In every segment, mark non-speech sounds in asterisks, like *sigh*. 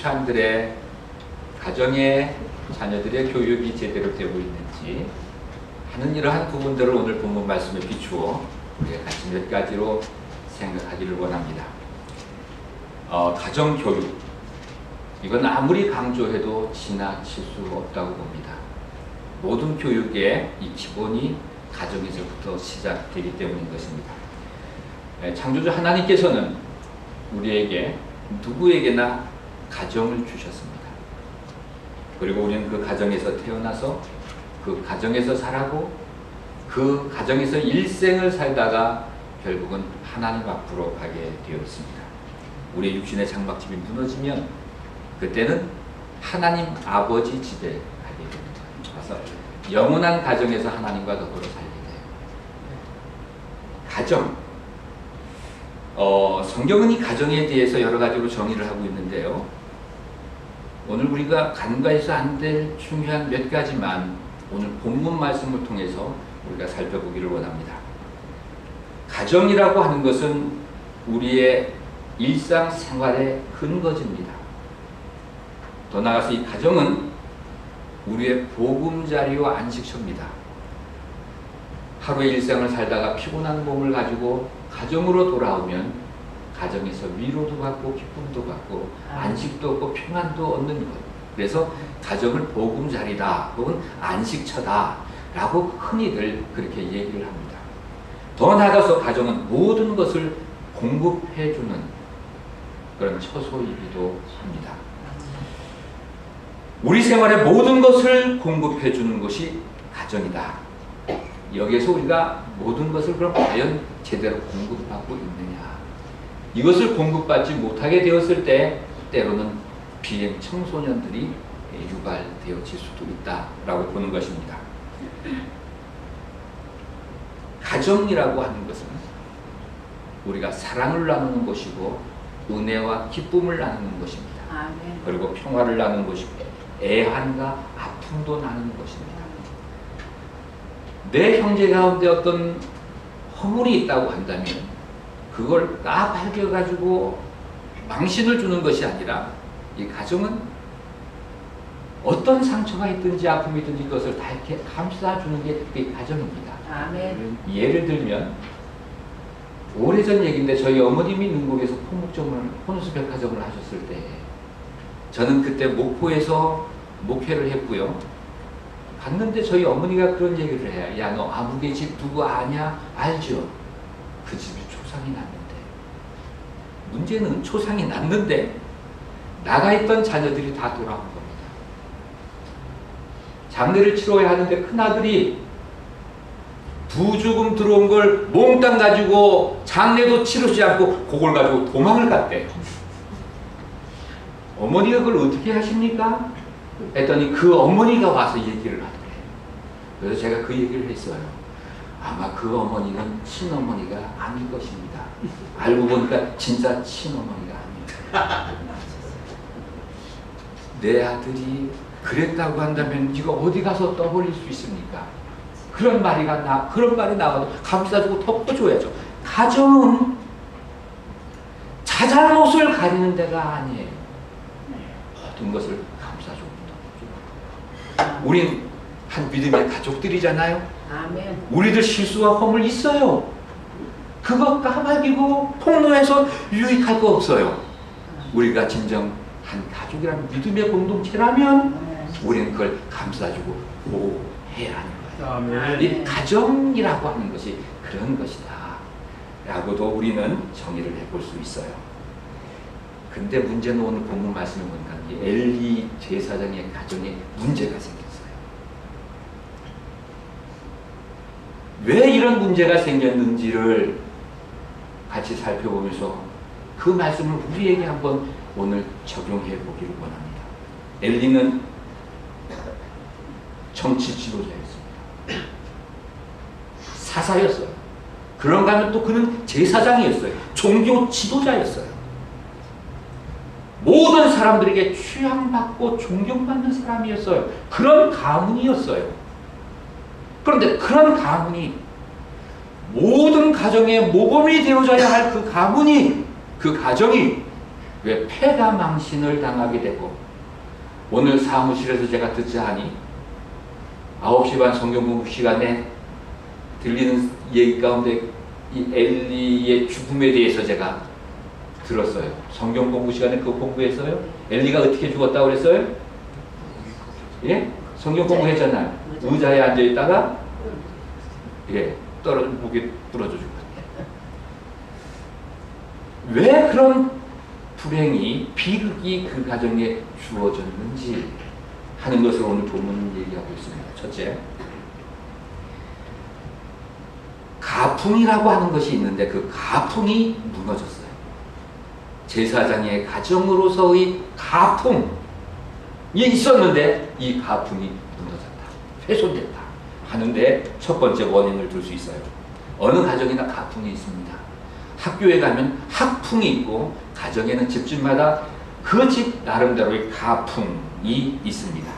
크리스찬들의 가정의 자녀들의 교육이 제대로 되고 있는지 하는 이러한 부분들을 오늘 본문 말씀에 비추어 우리가 같이 몇 가지로 생각하기를 원합니다. 어, 가정 교육 이건 아무리 강조해도 지나칠 수 없다고 봅니다. 모든 교육의 이 기본이 가정에서부터 시작되기 때문인 것입니다. 예, 창조주 하나님께서는 우리에게 누구에게나 가정을 주셨습니다. 그리고 우리는 그 가정에서 태어나서 그 가정에서 살아고 그 가정에서 일생을 살다가 결국은 하나님 앞으로 가게 되었습니다. 우리의 육신의 장막집이 무너지면 그때는 하나님 아버지 집에 가게 됩니다. 그래서 영원한 가정에서 하나님과 더불어 살게 돼요. 가정. 어, 성경은 이 가정에 대해서 여러 가지로 정의를 하고 있는데요. 오늘 우리가 간과해서 안 될 중요한 몇 가지만 오늘 본문 말씀을 통해서 우리가 살펴보기를 원합니다. 가정이라고 하는 것은 우리의 일상생활의 근거지입니다. 더 나아가서 이 가정은 우리의 보금자리와 안식처입니다. 하루의 일상을 살다가 피곤한 몸을 가지고 가정으로 돌아오면 가정에서 위로도 받고 기쁨도 받고 안식도 얻고 평안도 얻는 것. 그래서 가정을 보금자리다 혹은 안식처다 라고 흔히들 그렇게 얘기를 합니다. 더 나아가서 가정은 모든 것을 공급해주는 그런 처소이기도 합니다. 우리 생활의 모든 것을 공급해 주는 것이 가정이다. 여기에서 우리가 모든 것을 그럼 과연 제대로 공급받고 있느냐? 이것을 공급받지 못하게 되었을 때 때로는 비행 청소년들이 유발되어질 수도 있다라고 보는 것입니다. 가정이라고 하는 것은 우리가 사랑을 나누는 것이고 은혜와 기쁨을 나누는 것입니다. 아멘. 그리고 평화를 나누는 것이고 애환과 아픔도 나누는 것입니다. 내 형제 가운데 어떤 허물이 있다고 한다면 그걸 다 밝혀가지고 망신을 주는 것이 아니라 이 가정은 어떤 상처가 있든지 아픔이 있든지 그것을 다 이렇게 감싸주는 게 그게 가정입니다. 아멘. 예를 들면 오래전 얘기인데 저희 어머님이 능곡에서 포목점을 혼수 백화점을 하셨을 때 저는 그때 목포에서 목회를 했고요. 갔는데 저희 어머니가 그런 얘기를 해요. 야 너 아무개 집 누구 아냐? 알죠? 그 집이 초상이 났는데 문제는 초상이 났는데 나가 있던 자녀들이 다 돌아온 겁니다. 장례를 치러야 하는데 큰아들이 부주금 들어온 걸 몽땅 가지고 장례도 치르지 않고 그걸 가지고 도망을 갔대요. 어머니가 그걸 어떻게 하십니까? 했더니 그 어머니가 와서 얘기를 하더래요. 그래서 제가 그 얘기를 했어요. 아마 그 어머니는 친어머니가 아닐 것입니다. 알고 보니까 진짜 친어머니가 아니에요. *laughs* 내 아들이 그랬다고 한다면 네가 어디 가서 떠벌릴 수 있습니까? 그런 말이 나 그런 말이 나와도 감싸주고 덮어줘야죠. 가정은 자잘못을 가리는 데가 아니에요. 모든 것을 감싸주고 덮어줘요. 우린 한 믿음의 가족들이잖아요. 아멘. 우리들 실수와 허물 있어요. 그거 까마귀고 폭로해서 유익할 거 없어요. 우리가 진정 한 가족이라는 믿음의 공동체라면 우리는 그걸 감싸주고 보호해야 하는 거예요. 아멘. 이 가정이라고 하는 것이 그런 것이다. 라고도 우리는 정의를 해볼 수 있어요. 근데 문제는 오늘 본문 말씀에 보니까 이 엘리 제사장의 가정에 문제가 생겼어요. 왜 이런 문제가 생겼는지를 같이 살펴보면서 그 말씀을 우리에게 한번 오늘 적용해 보기를 원합니다. 엘리는 정치 지도자였습니다. 사사였어요. 그런가 하면 또 그는 제사장이었어요. 종교 지도자였어요. 모든 사람들에게 취향받고 존경받는 사람이었어요. 그런 가문이었어요. 그런데 그런 가문이 모든 가정의 모범이 되어져야 할 그 가문이 그 가정이 왜 폐가 망신을 당하게 되고 오늘 사무실에서 제가 듣지 하니 9시 반 성경 공부 시간에 들리는 얘기 가운데 이 엘리의 죽음에 대해서 제가 들었어요. 성경 공부 시간에 그거 공부했어요? 엘리가 어떻게 죽었다고 그랬어요? 예? 성경 공부했잖아요. 의자에 앉아 있다가 예, 떨어 목에 부러져 죽었다. 왜 그런 불행이 비극이 그 가정에 주어졌는지 하는 것을 오늘 본문 얘기하고 있습니다. 첫째, 가풍이라고 하는 것이 있는데 그 가풍이 무너졌어요. 제사장의 가정으로서의 가풍이 있었는데 이 가풍이 무너졌다. 훼손됐다. 하는데 첫 번째 원인을 들수 있어요. 어느 가정이나 가풍이 있습니다. 학교에 가면 학풍이 있고 가정에는 집집마다 그 집 나름대로의 가풍이 있습니다.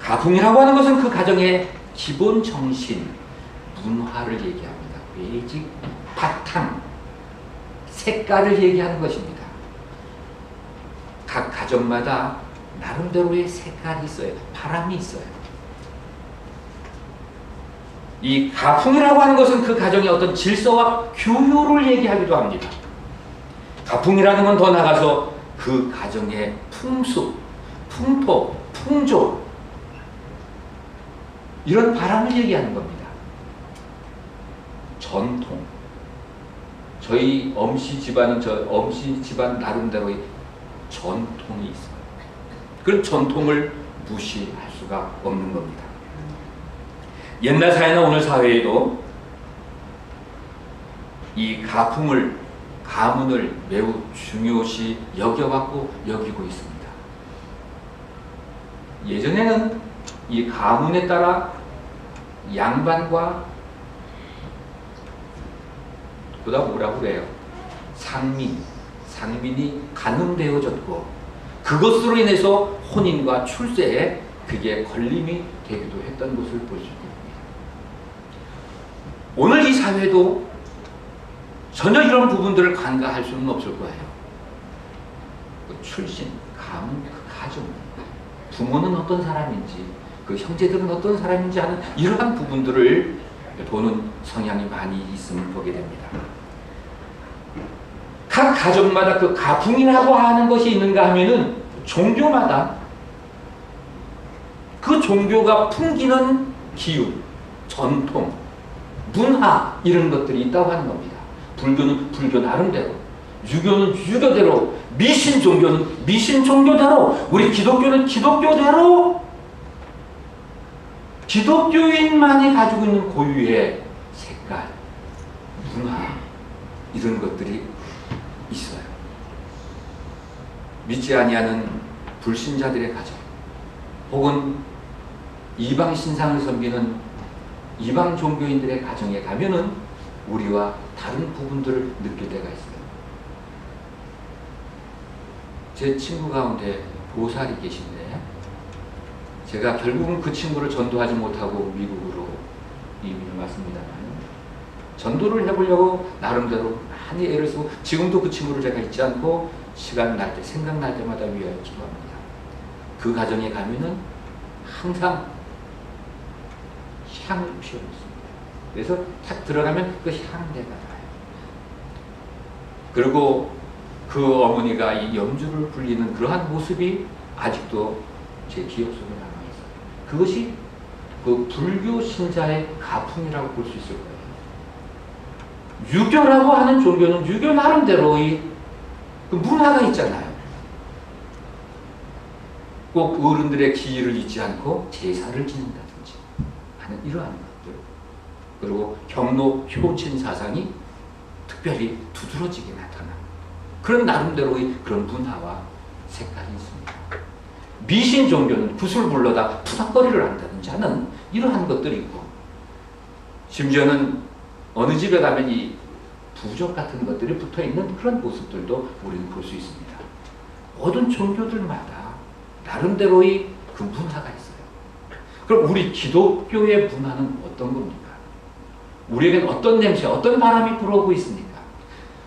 가풍이라고 하는 것은 그 가정의 기본 정신, 문화를 얘기합니다. 베이직, 바탕, 색깔을 얘기하는 것입니다. 각 가정마다 나름대로의 색깔이 있어요. 바람이 있어요. 이 가풍이라고 하는 것은 그 가정의 어떤 질서와 교요를 얘기하기도 합니다. 가풍이라는 건 더 나가서 그 가정의 풍습, 풍토, 풍조 이런 바람을 얘기하는 겁니다. 전통. 저희 엄씨 집안은 저 엄씨 집안 나름대로의 전통이 있어요. 그런 전통을 무시할 수가 없는 겁니다. 옛날 사회나 오늘 사회에도 이 가풍을 가문을 매우 중요시 여겨왔고 여기고 있습니다. 예전에는 이 가문에 따라 양반과 그다 뭐라고 그래요? 상민, 상민이 가늠되어졌고 그것으로 인해서 혼인과 출세에 그게 걸림이 되기도 했던 것을 있습니다. 오늘 이 사회도 전혀 이런 부분들을 간과할 수는 없을 거예요. 그 출신, 가문, 그 가정, 부모는 어떤 사람인지, 그 형제들은 어떤 사람인지 하는 이러한 부분들을 보는 성향이 많이 있음을 보게 됩니다. 각 가정마다 그 가풍이라고 하는 것이 있는가 하면은 종교마다 그 종교가 풍기는 기운, 전통, 문화 이런 것들이 있다고 하는 겁니다. 불교는 불교 나름대로, 유교는 유교대로, 미신 종교는 미신 종교대로, 우리 기독교는 기독교대로 기독교인만이 가지고 있는 고유의 색깔, 문화 이런 것들이 있어요. 믿지 아니하는 불신자들의 가정, 혹은 이방 신상을 섬기는 이방 종교인들의 가정에 가면은 우리와 다른 부분들을 느낄 때가 있어요. 제 친구 가운데 보살이 계신데 제가 결국은 그 친구를 전도하지 못하고 미국으로 이민을 왔습니다만 전도를 해보려고 나름대로 많이 애를 쓰고 지금도 그 친구를 제가 잊지 않고 시간 날 때 생각날 때마다 위하여 기도합니다. 그 가정에 가면은 항상 향을 피우고 있습니다. 그래서 탁 들어가면 그 향내가 나요. 그리고 그 어머니가 이 염주를 불리는 그러한 모습이 아직도 제 기억 속에 남아있어요. 그것이 그 불교 신자의 가풍이라고 볼 수 있을 거예요. 유교라고 하는 종교는 유교 나름대로의 그 문화가 있잖아요. 꼭 어른들의 기의를 잊지 않고 제사를 지낸다든지 하는 이러한 것들. 그리고 경로 효친 사상이 특별히 두드러지게 나타나는 그런 나름대로의 그런 문화와 색깔이 있습니다. 미신 종교는 굿을 불러다 푸닥거리를 한다든지 하는 이러한 것들이 있고 심지어는 어느 집에 가면 이 부적 같은 것들이 붙어 있는 그런 모습들도 우리는 볼 수 있습니다. 모든 종교들마다 나름대로의 그 문화가 있어요. 그럼 우리 기독교의 문화는 어떤 겁니까? 우리에겐 어떤 냄새, 어떤 바람이 불어오고 있습니까?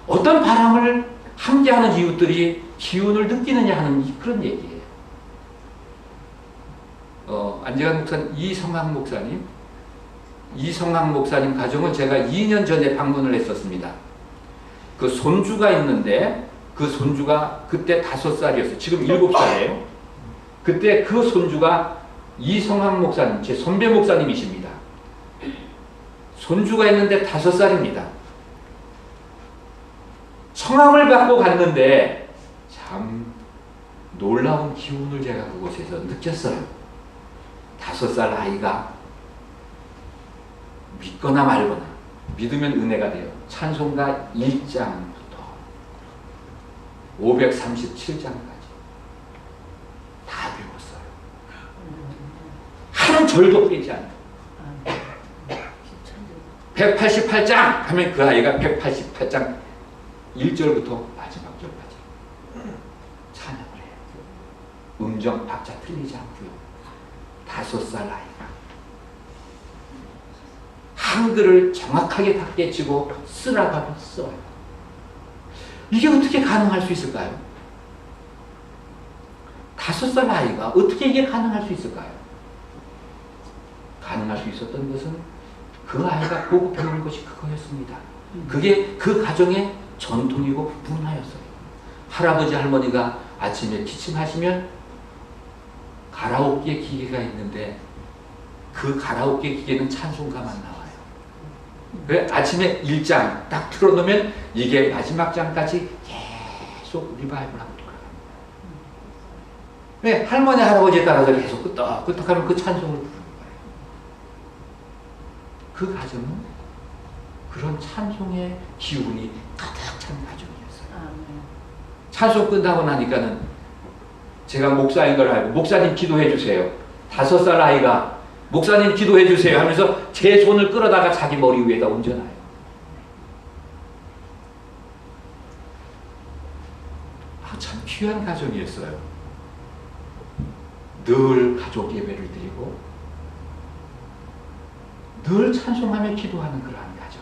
어떤 바람을 함께하는 이웃들이 기운을 느끼느냐 하는 그런 얘기예요. 어, 안재관 목사님, 이성학 목사님, 이성학 목사님 가정을 제가 2년 전에 방문을 했었습니다. 그 손주가 있는데 그 손주가 그때 다섯 살이었어요. 지금 일곱 살이에요. 그때 그 손주가 이성학 목사님, 제 선배 목사님이십니다. 손주가 있는데 다섯 살입니다. 청함을 받고 갔는데 참 놀라운 기운을 제가 그곳에서 느꼈어요. 다섯 살 아이가 믿거나 말거나 믿으면 은혜가 돼요. 찬송가 1장부터 537장까지 다 배웠어요. 한 절도 빼지 않아요. 188장 하면 그 아이가 188장 1절부터 마지막 절까지 찬양을 해요. 음정 박자 틀리지 않고요. 다섯 살 아이가 한글을 정확하게 다 깨치고 쓰라가면 써요. 이게 어떻게 가능할 수 있을까요? 다섯 살 아이가 어떻게 이게 가능할 수 있을까요? 가능할 수 있었던 것은 그 아이가 보고 배운 것이 그거였습니다. 그게 그 가정의 전통이고 문화였어요. 할아버지 할머니가 아침에 기침하시면 가라오케 기계가 있는데 그 가라오케 기계는 찬송가만 나와요. 그 아침에 1장 딱 틀어놓으면 이게 마지막 장까지 계속 리바이벌 하고 돌아가요. 왜 할머니 할아버지에 따라서 계속 끄떡끄떡하면 그 찬송을 부르는. 그 가정은 그런 찬송의 기운이 가득 찬 가정이었어요. 찬송 끝나고 나니까는 제가 목사인 걸 알고 목사님 기도해 주세요. 다섯 살 아이가 목사님 기도해 주세요 하면서 제 손을 끌어다가 자기 머리 위에다 얹어놔요. 아, 참 귀한 가정이었어요. 늘 가족 예배를 드리고 늘 찬송하며 기도하는 그러한 가정.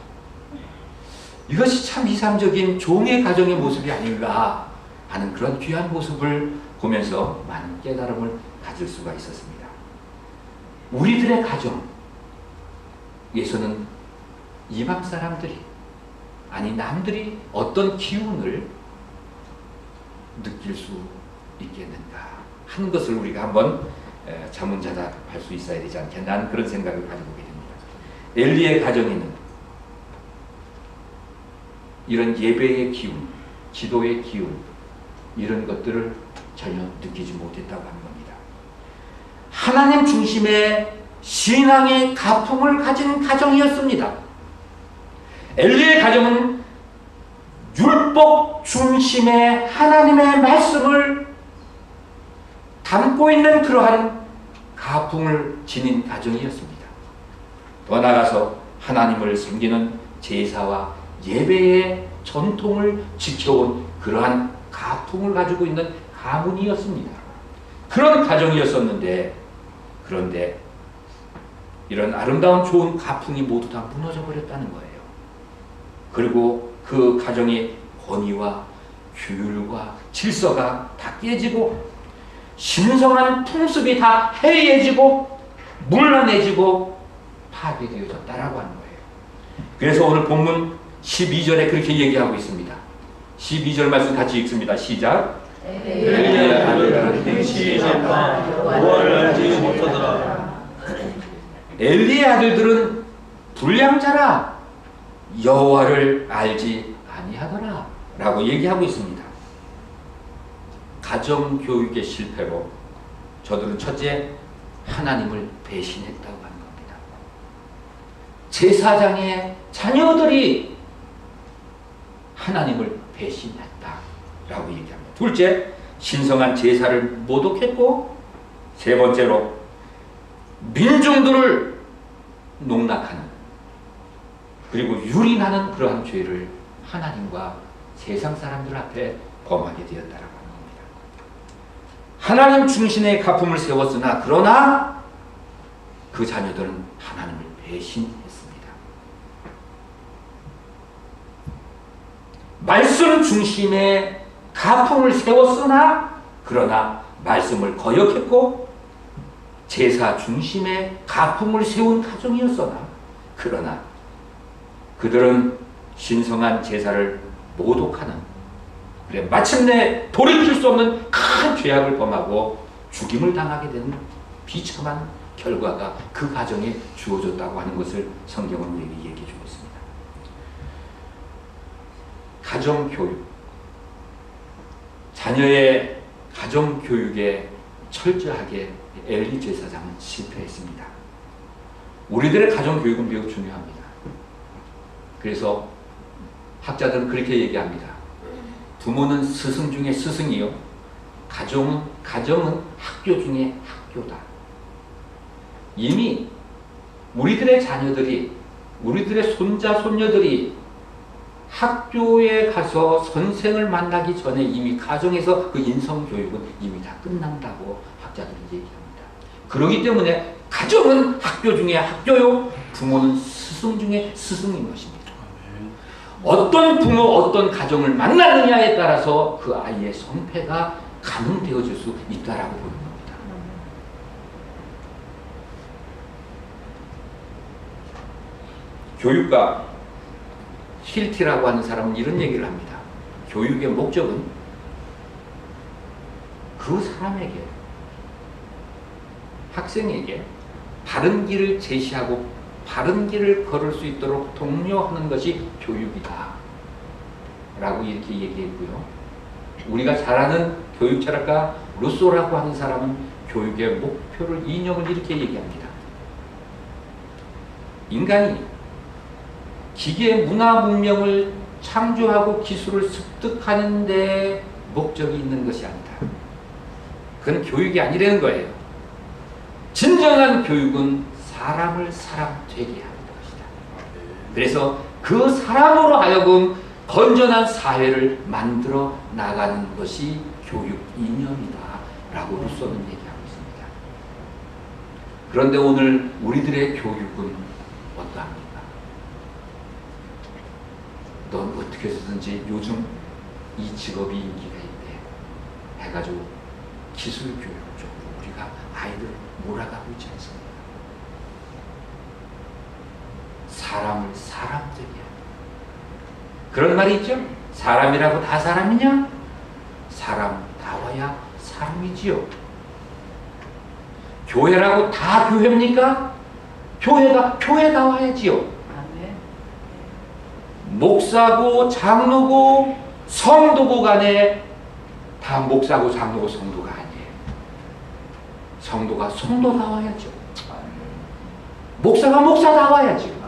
이것이 참 이상적인 종의 가정의 모습이 아닌가 하는 그런 귀한 모습을 보면서 많은 깨달음을 가질 수가 있었습니다. 우리들의 가정에서는 이방 사람들이 아니 남들이 어떤 기운을 느낄 수 있겠는가 하는 것을 우리가 한번 에, 자문자답할 수 있어야 되지 않겠나 하는 그런 생각을 가지고 있습니다. 엘리의 가정에는 이런 예배의 기운, 기도의 기운 이런 것들을 전혀 느끼지 못했다고 하는 겁니다. 하나님 중심의 신앙의 가풍을 가진 가정이었습니다. 엘리의 가정은 율법 중심의 하나님의 말씀을 담고 있는 그러한 가풍을 지닌 가정이었습니다. 더 나아가서 하나님을 섬기는 제사와 예배의 전통을 지켜온 그러한 가풍을 가지고 있는 가문이었습니다. 그런 가정이었었는데 그런데 이런 아름다운 좋은 가풍이 모두 다 무너져 버렸다는 거예요. 그리고 그 가정의 권위와 규율과 질서가 다 깨지고 신성한 풍습이 다 해이해지고 문란해지고 파괴되어졌다라고 하는 거예요. 그래서 오늘 본문 12절에 그렇게 얘기하고 있습니다. 12절 말씀 같이 읽습니다. 시작. 엘리의 아들들은 행실이 잡아 여호와를 알지 못하더라. 엘리의 아들들은 불량자라 여호와를 알지 아니하더라 라고 얘기하고 있습니다. 가정 교육의 실패로 저들은 첫째 하나님을 배신했다고 겁니다. 제사장의 자녀들이 하나님을 배신했다 라고 얘기합니다. 둘째, 신성한 제사를 모독했고 세 번째로 민중들을 농락하는 그리고 유린하는 그러한 죄를 하나님과 세상 사람들 앞에 범하게 되었다라고 겁니다. 하나님 중심의 가품을 세웠으나 그러나 그 자녀들은 하나님을 배신했습니다. 말씀 중심의 가풍을 세웠으나 그러나 말씀을 거역했고 제사 중심의 가풍을 세운 가정이었으나 그러나 그들은 신성한 제사를 모독하는 그래 마침내 돌이킬 수 없는 큰 죄악을 범하고 죽임을 당하게 되는 비참한 결과가 그 가정에 주어졌다고 하는 것을 성경은 우리에게 얘기해 주고 있습니다. 가정 교육 자녀의 가정 교육에 철저하게 엘리 제사장은 실패했습니다. 우리들의 가정 교육은 매우 중요합니다. 그래서 학자들은 그렇게 얘기합니다. 부모는 스승 중에 스승이요. 가정은 가정은 학교 중에 학교다. 이미 우리들의 자녀들이 우리들의 손자 손녀들이 학교에 가서 선생을 만나기 전에 이미 가정에서 그 인성 교육은 이미 다 끝난다고 학자들이 얘기합니다. 그렇기 때문에 가정은 학교 중에 학교요, 부모는 스승 중에 스승인 것입니다. 어떤 부모, 어떤 가정을 만나느냐에 따라서 그 아이의 성패가 가늠되어질 수 있다라고 보는 겁니다. 교육가 힐티라고 하는 사람은 이런 얘기를 합니다. 교육의 목적은 그 사람에게 학생에게 바른 길을 제시하고 바른 길을 걸을 수 있도록 독려하는 것이 교육이다. 라고 이렇게 얘기했고요. 우리가 잘 아는 교육 철학가 루소라고 하는 사람은 교육의 목표를 이념을 이렇게 얘기합니다. 인간이 기계 문화 문명을 창조하고 기술을 습득하는 데 목적이 있는 것이 아니다. 그건 교육이 아니라는 거예요. 진정한 교육은 사람을 사람 되게 하는 것이다. 그래서 그 사람으로 하여금 건전한 사회를 만들어 나가는 것이 교육 이념이다. 라고 루소는 얘기하고 있습니다. 그런데 오늘 우리들의 교육은 어떠합니까? 넌 어떻게 해서든지 요즘 이 직업이 인기가 있대. 해가지고 기술 교육 쪽으로 우리가 아이들을 몰아가고 있지 않습니까? 사람을 사람들이야. 그런 말이 있죠? 사람이라고 다 사람이냐? 사람다워야 사람이지요. 교회라고 다 교회입니까? 교회가 교회다워야지요. 목사고 장로고 성도고 간에 다 목사고 장로고 성도가 아니에요. 성도가 성도다워야죠. 목사가 목사다워야죠.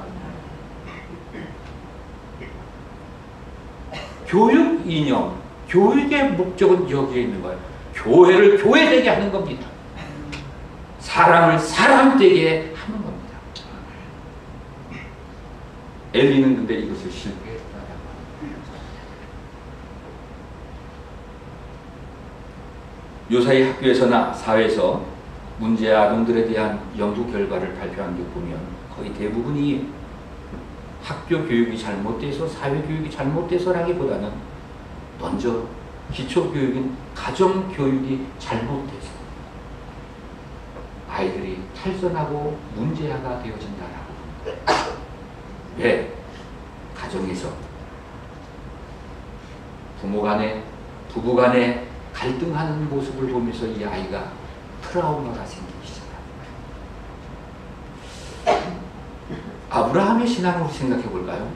교육 이념, 교육의 목적은 여기에 있는 거예요. 교회를 교회되게 하는 겁니다. 사람을 사람되게 하는 겁니다. 엘리는 근데 이것을 합니다. 요사이 학교에서나 사회에서 문제 아동들에 대한 연구 결과를 발표한 게 보면 거의 대부분이 학교 교육이 잘못돼서 사회 교육이 잘못돼서라기보다는 먼저 기초 교육인 가정 교육이 잘못돼서 아이들이 탈선하고 문제아가 되어진다라고 봅니다. 왜? 가정에서 부모 간에 부부 간에 갈등하는 모습을 보면서 이 아이가 트라우마가 생기기 시작합니다. 아브라함의 신앙으로 생각해 볼까요?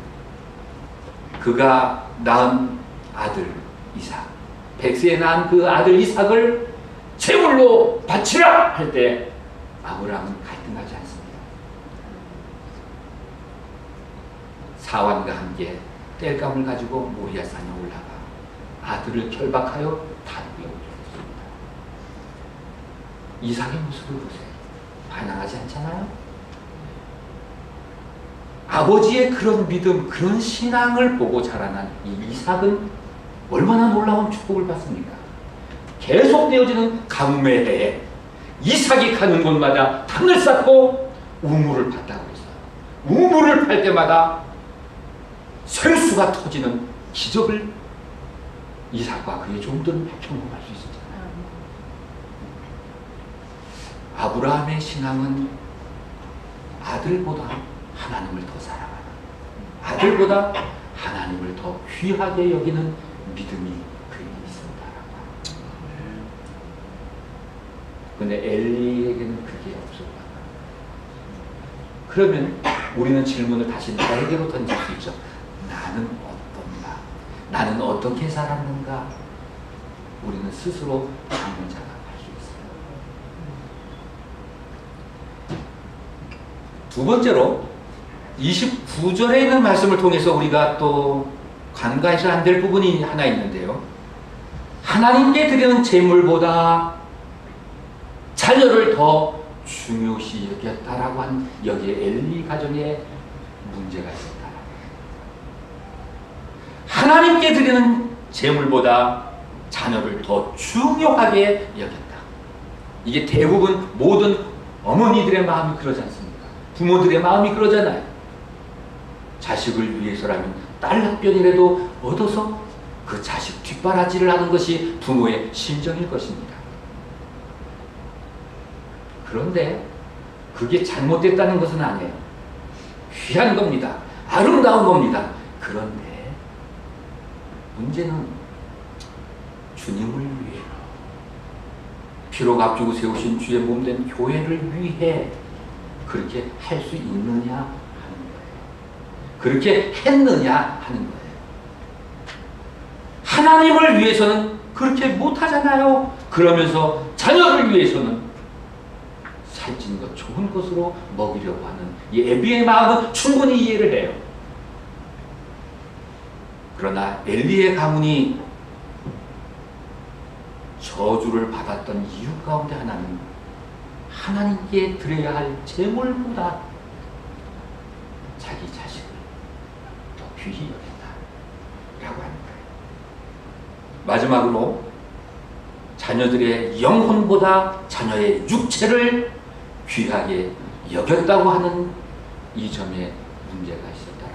그가 낳은 아들 이삭, 백세에 낳은 그 아들 이삭을 제물로 바치라 할 때 아브라함은 갈등하지 않습니다. 사환과 함께 땔감을 가지고 모리아 산에 올라가 아들을 결박하여 다루게 올렸습니다. 이삭의 모습을 보세요. 반항하지 않잖아요? 아버지의 그런 믿음, 그런 신앙을 보고 자라난 이 이삭은 얼마나 놀라운 축복을 받습니까? 계속 되어지는 가뭄의 해에 이삭이 가는 곳마다 땅을 쌓고 우물을 팠다고 했어요. 우물을 팔 때마다 생수가 터지는 기적을 이삭과 그의 종들은 경험할 수 있었잖아요. 아브라함의 신앙은 아들보다 하나님을 더 사랑하는 아들보다 하나님을 더 귀하게 여기는 믿음이 그에게 있었다라고 합니다. 근데 엘리에게는 그게 없었다. 그러면 우리는 질문을 다시 나에게로 던질 수 있죠. 나는? 나는 어떻게 살았는가? 우리는 스스로 질문 자각할 수 있어요. 두 번째로 29절에 있는 말씀을 통해서 우리가 또 간과해서 안 될 부분이 하나 있는데요. 하나님께 드리는 제물보다 자녀를 더 중요시 여겼다라고 한 여기에 엘리 가정에 문제가 있었다. 하나님께 드리는 제물보다 자녀를 더 중요하게 여겼다. 이게 대부분 모든 어머니들의 마음이 그러지 않습니까? 부모들의 마음이 그러잖아요. 자식을 위해서라면 딸 학변이라도 얻어서 그 자식 뒷바라지를 하는 것이 부모의 심정일 것입니다. 그런데 그게 잘못됐다는 것은 아니에요. 귀한 겁니다. 아름다운 겁니다. 그런데 문제는 주님을 위해 피로 값주고 세우신 주의 몸된 교회를 위해 그렇게 할 수 있느냐 하는 거예요. 그렇게 했느냐 하는 거예요. 하나님을 위해서는 그렇게 못하잖아요. 그러면서 자녀를 위해서는 살찐 것, 좋은 것으로 먹이려고 하는 이 애비의 마음은 충분히 이해를 해요. 그러나 엘리의 가문이 저주를 받았던 이유 가운데 하나는 하나님께 드려야 할 제물보다 자기 자식을 더 귀히 여겼다 라고 하는 거예요. 마지막으로 자녀들의 영혼보다 자녀의 육체를 귀하게 여겼다고 하는 이 점에 문제가 거예요.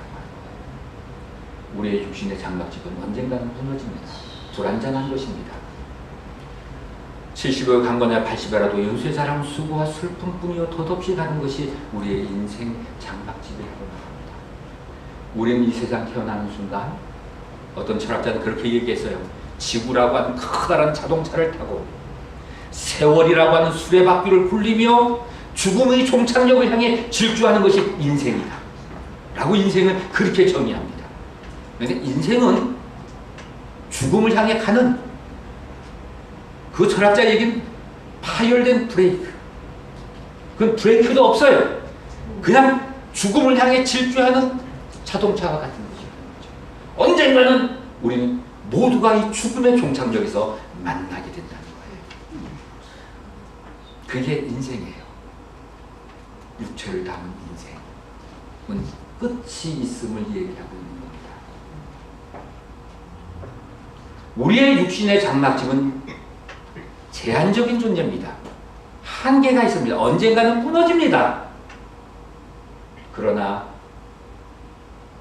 우리의 육신의 장막집은 언젠가는 무너집니다. 불안정한 것입니다. 70여 강건야 80여라도 연수의 사랑 수고와 슬픔뿐이요 덧없이 가는 것이 우리의 인생 장막집이라고 말합니다. 우리는 이 세상 태어나는 순간 어떤 철학자는 그렇게 얘기했어요. 지구라고 하는 커다란 자동차를 타고 세월이라고 하는 수레바퀴를 굴리며 죽음의 종착역을 향해 질주하는 것이 인생이다. 라고 인생을 그렇게 정의합니다. 그러니까 인생은 죽음을 향해 가는 그 철학자 얘기는 파열된 브레이크. 그건 브레이크도 없어요. 그냥 죽음을 향해 질주하는 자동차와 같은 것이죠. 언젠가는 우리는 모두가 이 죽음의 종착역에서 만나게 된다는 거예요. 그게 인생이에요. 육체를 담은 인생은 끝이 있음을 얘기하고 있는 겁니다. 우리의 육신의 장막집은 제한적인 존재입니다. 한계가 있습니다. 언젠가는 무너집니다. 그러나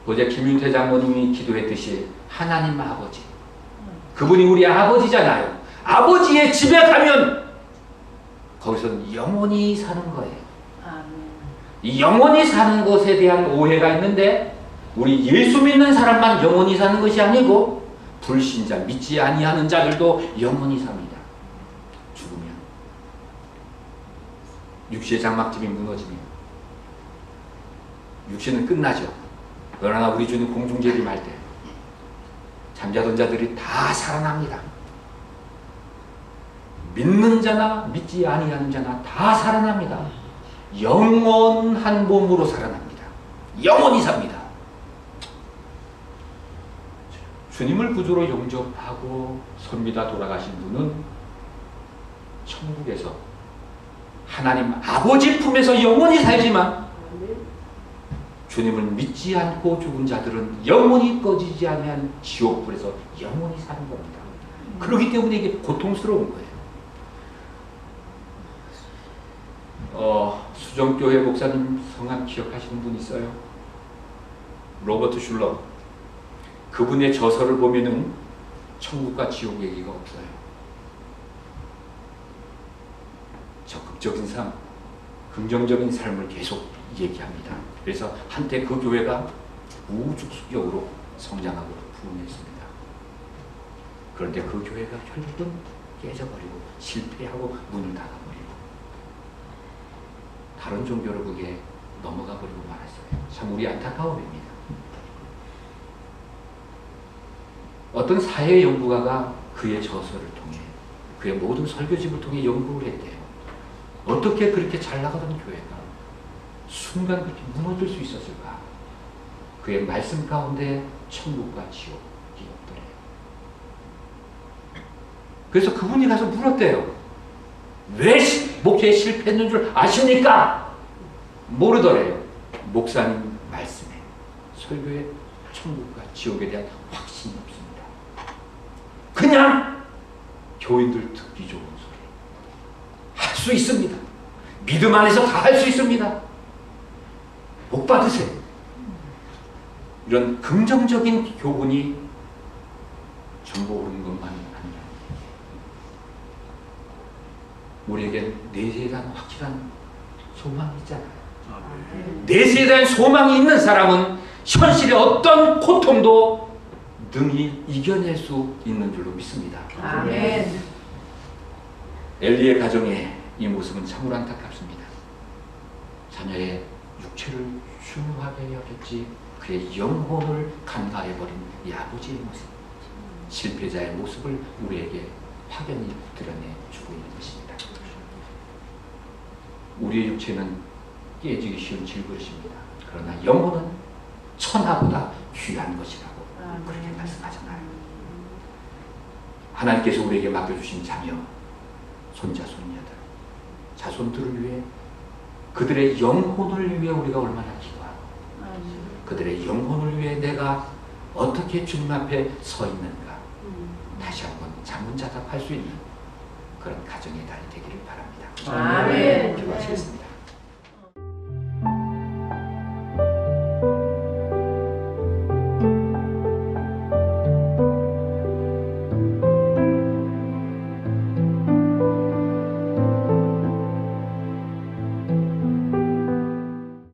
어제 김윤태 장모님이 기도했듯이 하나님 아버지 그분이 우리 아버지잖아요. 아버지의 집에 가면 거기서는 영원히 사는 거예요. 이 영원히 사는 것에 대한 오해가 있는데 우리 예수 믿는 사람만 영원히 사는 것이 아니고 불신자 믿지 아니하는 자들도 영원히 삽니다. 죽으면 육시의 장막집이 무너지면 육신은 끝나죠. 그러나 우리 주님 공중재림할 때 잠자던 자들이 다 살아납니다. 믿는 자나 믿지 아니하는 자나 다 살아납니다. 영원한 몸으로 살아납니다. 영원히 삽니다. 주님을 구주로 영접하고 섭니다 돌아가신 분은 천국에서 하나님 아버지 품에서 영원히 살지만 주님을 믿지 않고 죽은 자들은 영원히 꺼지지 않는 지옥불에서 영원히 사는 겁니다. 그렇기 때문에 이게 고통스러운 거예요. 어, 수정교회 목사님 성함 기억하시는 분 있어요? 로버트 슐러. 그분의 저서를 보면은 천국과 지옥 얘기가 없어요. 적극적인 삶, 긍정적인 삶을 계속 얘기합니다. 그래서 한때 그 교회가 우죽수격으로 성장하고 부흥했습니다. 그런데 그 교회가 결국은 깨져버리고 실패하고 문을 닫아버리고 다른 종교로 그게 넘어가 버리고 말았어요. 참 우리 안타까움입니다. 어떤 사회 연구가가 그의 저서를 통해 그의 모든 설교집을 통해 연구를 했대요. 어떻게 그렇게 잘 나가던 교회가 순간 그렇게 무너질 수 있었을까? 그의 말씀 가운데 천국과 지옥이 없더래요. 그래서 그분이 가서 물었대요. 왜 시- 목회에 실패했는 줄 아십니까? 모르더래요. 목사님 말씀에 설교에 천국과 지옥에 대한 확신이 없습니 다. 그냥 교인들 듣기 좋은 소리 할 수 있습니다. 믿음 안에서 다 할 수 있습니다. 복 받으세요. 이런 긍정적인 교훈이 전부 옳은 것만 아니라 우리에겐 내세에 대한 확실한 소망이 있잖아요. 내세에 대한 소망이 있는 사람은 현실의 어떤 고통도 능히 이겨낼 수 있는 줄로 믿습니다. 아멘. 엘리의 가정의 이 모습은 참으로 안타깝습니다. 자녀의 육체를 중요하게 여겼지 그의 영혼을 간과해버린 이 아버지의 모습 실패자의 모습을 우리에게 확연히 드러내주고 있는 것입니다. 우리의 육체는 깨지기 쉬운 질그릇입니다. 그러나 영혼은 천하보다 귀한 것이라고 그렇게 말씀하잖아요. 하나님께서 우리에게 맡겨주신 자녀, 손자, 손녀들, 자손들을 위해 그들의 영혼을 위해 우리가 얼마나 기도하고 그들의 영혼을 위해 내가 어떻게 주님 앞에 서 있는가 다시 한번 자문자답할 수 있는 그런 가정의 달이 되기를 바랍니다. 아멘. 기도하시겠습니다.